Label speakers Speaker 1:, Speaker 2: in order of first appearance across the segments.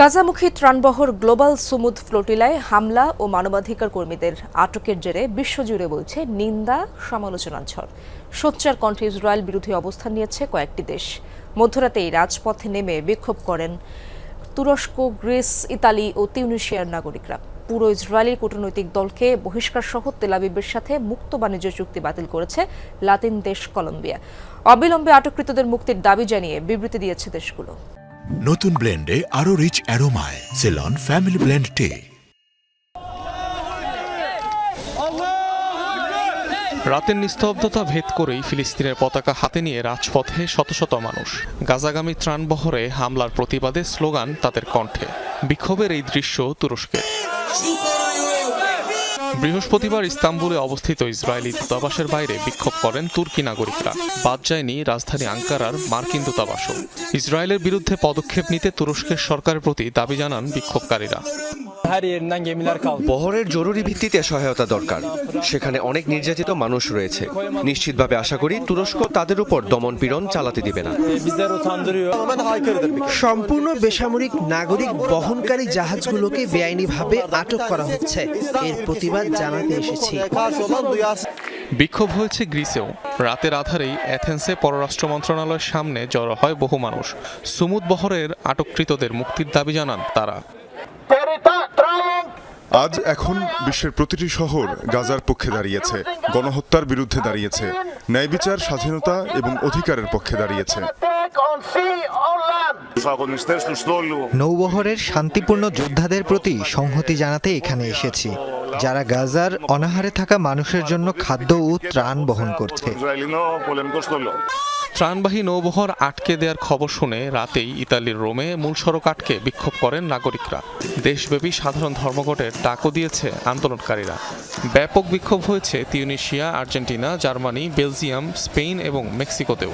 Speaker 1: গাজামুখী ত্রাণবহর global Sumud ফ্লোটিলায় হামলা ও মানবাধিকার কর্মীদের আটকের জেরে বিশ্বজুড়ে বলছে নিন্দা সমালোচনার ঝড় সোচ্চার কণ্ঠে ইসরায়েল বিরোধী অবস্থান নিয়েছে কয়েকটি দেশ। মধ্যরাতেই রাজপথে নেমে বিক্ষোভ করেন তুরস্ক, গ্রিস, ইতালি ও তিউনিশিয়ার নাগরিকরা। পুরো ইসরায়েলি কূটনৈতিক দলকে বহিষ্কার সহ তেলাবিবের সাথে মুক্ত বাণিজ্য চুক্তি বাতিল করেছে লাতিন দেশ কলম্বিয়া। অবিলম্বে আটককৃতদের মুক্তির দাবি জানিয়ে বিবৃতি দিয়েছে দেশগুলো।
Speaker 2: নতুন ব্লেন্ডে আরও রিচ অ্যারোমায় সেলন ফ্যামিলি ব্লেন্ড টে
Speaker 3: রাতের নিস্তব্ধতা ভেদ করেই ফিলিস্তিনের পতাকা হাতে নিয়ে রাজপথে শত শত মানুষ। গাজাগামী ত্রাণবহরে হামলার প্রতিবাদে স্লোগান তাদের কণ্ঠে। বিক্ষোভের এই দৃশ্য তুরস্কের। বৃহস্পতিবার ইস্তাম্বুলে অবস্থিত ইসরায়েলি দূতাবাসের বাইরে বিক্ষোভ করেন তুর্কি নাগরিকরা। বাদ যায়নি রাজধানী আঙ্কারার মার্কিন দূতাবাসও। ইসরায়েলের বিরুদ্ধে পদক্ষেপ নিতে তুরস্কের সরকারের প্রতি দাবি জানান বিক্ষোভকারীরা।
Speaker 4: Her yerinden gemiler kaldı.
Speaker 5: বহরের জরুরি ভিত্তিতে সহায়তা দরকার। সেখানে অনেক নির্যাতিত মানুষ রয়েছে। নিশ্চিতভাবে আশা করি তুরস্ক তাদের উপর দমন পীড়ন চালাতে দিবে না.
Speaker 6: সম্পূর্ণ বেসামরিক নাগরিক বহনকারী জাহাজগুলোকে বেআইনিভাবে আটক করা হচ্ছে। এর প্রতিবাদ জানাতে এসেছি।
Speaker 3: বিক্ষোভ হয়েছে গ্রিসেও। রাতের আধারেই অ্যাথেন্সে পররাষ্ট্র মন্ত্রণালয়ের সামনে জড়ো হয় বহু মানুষ। সুমুদ বহরের আটককৃতদের মুক্তির দাবি জানান তারা।
Speaker 7: আজ এখন বিশ্বের প্রতিটি শহর গাজার পক্ষে দাঁড়িয়েছে। গণহত্যার বিরুদ্ধে দাঁড়িয়েছে। ন্যায় বিচার, স্বাধীনতা এবং অধিকারের পক্ষে দাঁড়িয়েছে।
Speaker 8: নৌবহরের শান্তিপূর্ণ যোদ্ধাদের প্রতি সংহতি জানাতে এখানে এসেছি। যারা গাজার অনাহারে থাকা মানুষের জন্য খাদ্য ও ত্রাণ বহন করছে।
Speaker 3: ত্রাণবাহী নৌবহর আটকে দেওয়ার খবর শুনে রাতেই ইতালির রোমে মূল সড়ক আটকে বিক্ষোভ করেন নাগরিকরা। দেশব্যাপী সাধারণ ধর্মঘটের ডাকও দিয়েছে আন্দোলনকারীরা। ব্যাপক বিক্ষোভ হয়েছে Tunisia, Argentina, Germany, Belgium, Spain এবং মেক্সিকোতেও।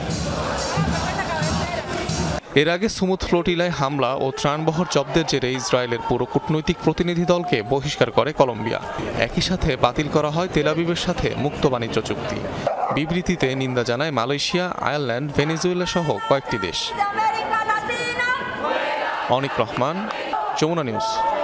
Speaker 3: এর আগে সুমুথ ফ্লোটিলায় হামলা ও ত্রাণবহর জব্দের জেরে ইসরায়েলের পুরো কূটনৈতিক প্রতিনিধি দলকে বহিষ্কার করে কলম্বিয়া। একই সাথে বাতিল করা হয় তেলাবিবের সাথে মুক্ত বাণিজ্য চুক্তি। বিবৃতিতে নিন্দা জানায় মালয়েশিয়া আয়ারল্যান্ড ভেনেজুয়েলা সহ কয়েকটি দেশ। অনিক রহমান যমুনা নিউজ।